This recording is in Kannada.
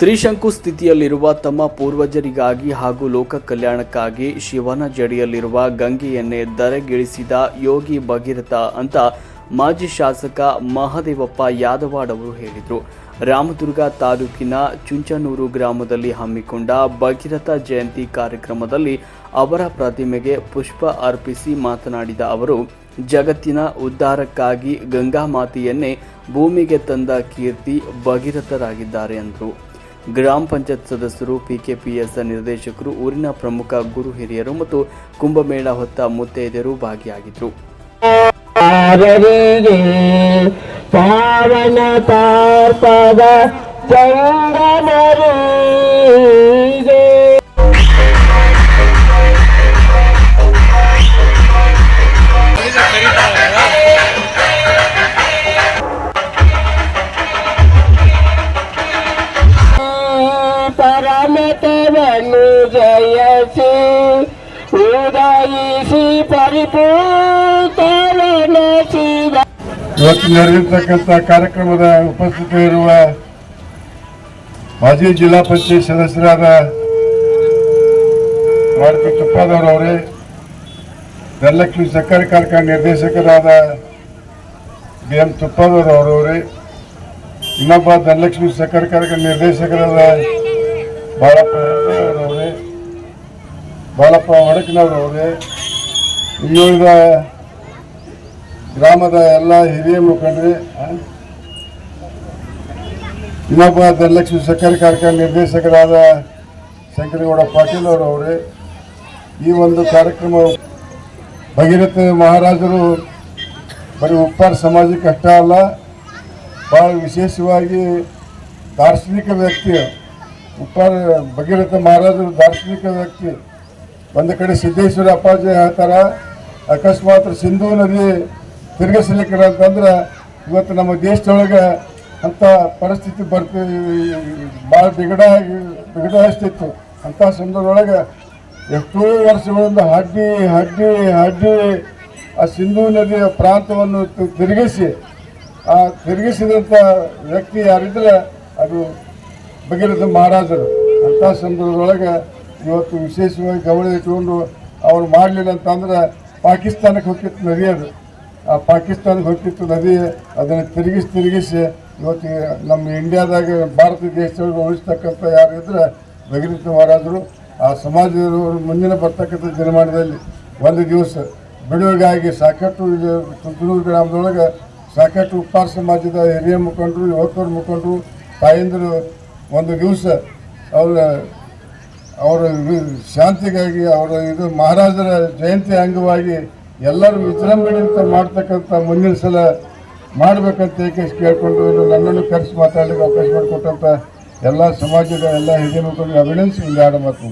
ತ್ರಿಶಂಕು ಸ್ಥಿತಿಯಲ್ಲಿರುವ ತಮ್ಮ ಪೂರ್ವಜರಿಗಾಗಿ ಹಾಗೂ ಲೋಕ ಕಲ್ಯಾಣಕ್ಕಾಗಿ ಶಿವನ ಜಡಿಯಲ್ಲಿರುವ ಗಂಗೆಯನ್ನೇ ಧರೆಗಿಳಿಸಿದ ಯೋಗಿ ಭಗೀರಥ ಅಂತ ಮಾಜಿ ಶಾಸಕ ಮಹದೇವಪ್ಪ ಯಾದವಾಡ್ ಅವರು ಹೇಳಿದರು. ರಾಮದುರ್ಗ ತಾಲೂಕಿನ ಚುಂಚನೂರು ಗ್ರಾಮದಲ್ಲಿ ಹಮ್ಮಿಕೊಂಡ ಭಗೀರಥ ಜಯಂತಿ ಕಾರ್ಯಕ್ರಮದಲ್ಲಿ ಅವರ ಪ್ರತಿಮೆಗೆ ಪುಷ್ಪ ಅರ್ಪಿಸಿ ಮಾತನಾಡಿದ ಅವರು, ಜಗತ್ತಿನ ಉದ್ಧಾರಕ್ಕಾಗಿ ಗಂಗಾ ಮಾತೆಯನ್ನೇ ಭೂಮಿಗೆ ತಂದ ಕೀರ್ತಿ ಭಗೀರಥರಾಗಿದ್ದಾರೆ ಎಂದರು ಗ್ರಾಮ ಪಂಚಾಯತ್ ಸದಸ್ಯರು, ಪಿಕೆಪಿಎಸ್ ನಿರ್ದೇಶಕರು, ಊರಿನ ಪ್ರಮುಖ ಗುರು ಹಿರಿಯರು ಮತ್ತು ಕುಂಭಮೇಳ ಹೊತ್ತ ಮುತ್ತೈದೆಯರು ಭಾಗಿಯಾಗಿದ್ದರು ಪಾವನ ಜಯಸಿ ಉದಯಿಸಿ ಪರಿಪೂರ್ಣಸಿದ ಇವತ್ತು ನಡೆದಿರ್ತಕ್ಕಂಥ ಕಾರ್ಯಕ್ರಮದ ಉಪಸ್ಥಿತಿ ಇರುವ ಮಾಜಿ ಜಿಲ್ಲಾ ಪಂಚಾಯತ್ ಸದಸ್ಯರಾದ ಮಾರುತಿ ತುಪ್ಪದವರವರೇ ಧನಲಕ್ಷ್ಮಿ ಸಕ್ಕರೆ ಕಾರ್ಖಾನೆ ನಿರ್ದೇಶಕರಾದ ಬಿ ಎಂ ತುಪ್ಪದವರವರವರೇ ಇನ್ನೊಬ್ಬ ಧನಲಕ್ಷ್ಮಿ ಸಕ್ಕರೆ ಕಾರ್ಖಾನೆ ನಿರ್ದೇಶಕರಾದ ಬಾಳಪ್ಪ ಬಾಳಪ್ಪ ಒಡಕಿನವರವರೇ ಇನ್ನುಳಿದ ಗ್ರಾಮದ ಎಲ್ಲ ಹಿರಿಯ ಮುಖಂಡರೇ? ಇನ್ನೊಬ್ಬ ಧನಲಕ್ಷ್ಮಿ ಸಕ್ಕರೆ ಕಾರ್ಖಾನೆ ನಿರ್ದೇಶಕರಾದ ಶಂಕರಗೌಡ ಪಾಟೀಲ್ ಅವರವರೇ ಈ ಒಂದು ಕಾರ್ಯಕ್ರಮ ಭಗೀರಥ ಮಹಾರಾಜರು ಬರೀ ಉಪ್ಪಾರ ಸಮಾಜಕ್ಕೆ ಅಷ್ಟ ಅಲ್ಲ ಭಾಳ ವಿಶೇಷವಾಗಿ ದಾರ್ಶನಿಕ ವ್ಯಕ್ತಿ ಉಪ್ಪಾರ ಭಗೀರಥ ಮಹಾರಾಜರು ದಾರ್ಶನಿಕ ವ್ಯಕ್ತಿ ಒಂದು ಕಡೆ ಸಿದ್ದೇಶ್ವರ ಅಪ್ಪಾಜಿ ಹೇಳ್ತಾರೆ, ಅಕಸ್ಮಾತ್ ಸಿಂಧೂ ನದಿ ತಿರುಗಿಸ್ಲಿಕ್ಕೆ ಅಂತಂದ್ರೆ ಇವತ್ತು ನಮ್ಮ ದೇಶದೊಳಗೆ ಅಂಥ ಪರಿಸ್ಥಿತಿ ಬರ್ತಿ ಭಾಳ ಬಿಗಡ ಬಿಗಡ ಅಷ್ಟಿತ್ತು ಅಂಥ ಸಂದರ್ಭದೊಳಗೆ ಎಷ್ಟೋ ವರ್ಷಗಳಿಂದ ಹಡ್ಡಿ ಹಡ್ಡಿ ಹಡ್ಡಿ ಆ ಸಿಂಧೂ ನದಿಯ ಪ್ರಾಂತವನ್ನು ತಿರುಗಿಸಿ, ಆ ತಿರುಗಿಸಿದಂಥ ವ್ಯಕ್ತಿ ಯಾರಿದ್ರೆ ಅದು ಭಗೀರಥ ಮಹಾರಾಜರು. ಅಂಥ ಸಂದರ್ಭದೊಳಗೆ ಇವತ್ತು ವಿಶೇಷವಾಗಿ ಗಮನ ಇಟ್ಕೊಂಡು ಅವ್ರು ಮಾಡಲಿಲ್ಲ ಅಂತಂದ್ರೆ ಪಾಕಿಸ್ತಾನಕ್ಕೆ ಹೋಗ್ತಿತ್ತು ನದಿ ಅದು. ಆ ಪಾಕಿಸ್ತಾನಕ್ಕೆ ಹೋಗ್ತಿತ್ತು ನದಿ, ಅದನ್ನು ತಿರುಗಿಸಿ ತಿರುಗಿಸಿ ಇವತ್ತು ನಮ್ಮ ಇಂಡಿಯಾದಾಗ ಭಾರತ ದೇಶದೊಳಗೆ ಉಳಿಸ್ತಕ್ಕಂಥ ಯಾರು ಇದ್ರೆ ಭಗೀರಥ ಮಹಾರಾಜರು ಆ ಸಮಾಜದವರು ಮುಂದಿನ ಬರ್ತಕ್ಕಂಥ ದಿನಮಾನದಲ್ಲಿ ಒಂದು ದಿವಸ ಬಿಡುವಿಗಾಗಿ ಸಾಕಷ್ಟು ತುಮಕೂರು ಗ್ರಾಮದೊಳಗೆ ಸಾಕಷ್ಟು ಉಪ್ಪಾರ ಸಮಾಜದ ಹಿರಿಯ ಮುಖಂಡರು, ಯುವಕರು ಮುಖಂಡರು, ತಾಯಂದರು ಒಂದು ದಿವಸ ಅವರ ಅವರ ಶಾಂತಿಗಾಗಿ ಅವರ ಇದು ಮಹಾರಾಜರ ಜಯಂತಿ ಅಂಗವಾಗಿ ಎಲ್ಲರೂ ವಿಜೃಂಭಣೆಯಿಂದ ಮಾಡ್ತಕ್ಕಂಥ ಮುಂದಿನ ಸಲ ಮಾಡಬೇಕಂತ ಏಕೇಶ್ ಕೇಳಿಕೊಂಡು ನನ್ನನ್ನು ಕರೆಸಿ ಮಾತಾಡಲಿಕ್ಕೆ ಅವಕಾಶ ಮಾಡಿಕೊಟ್ಟಂಥ ಎಲ್ಲ ಸಮಾಜದ ಎಲ್ಲ ಹಿರಿಯ ಮಕ್ಕಳಿಗೆ ಅಭಿನಂದಿಸಿ ಒಂದು ಮಾತು.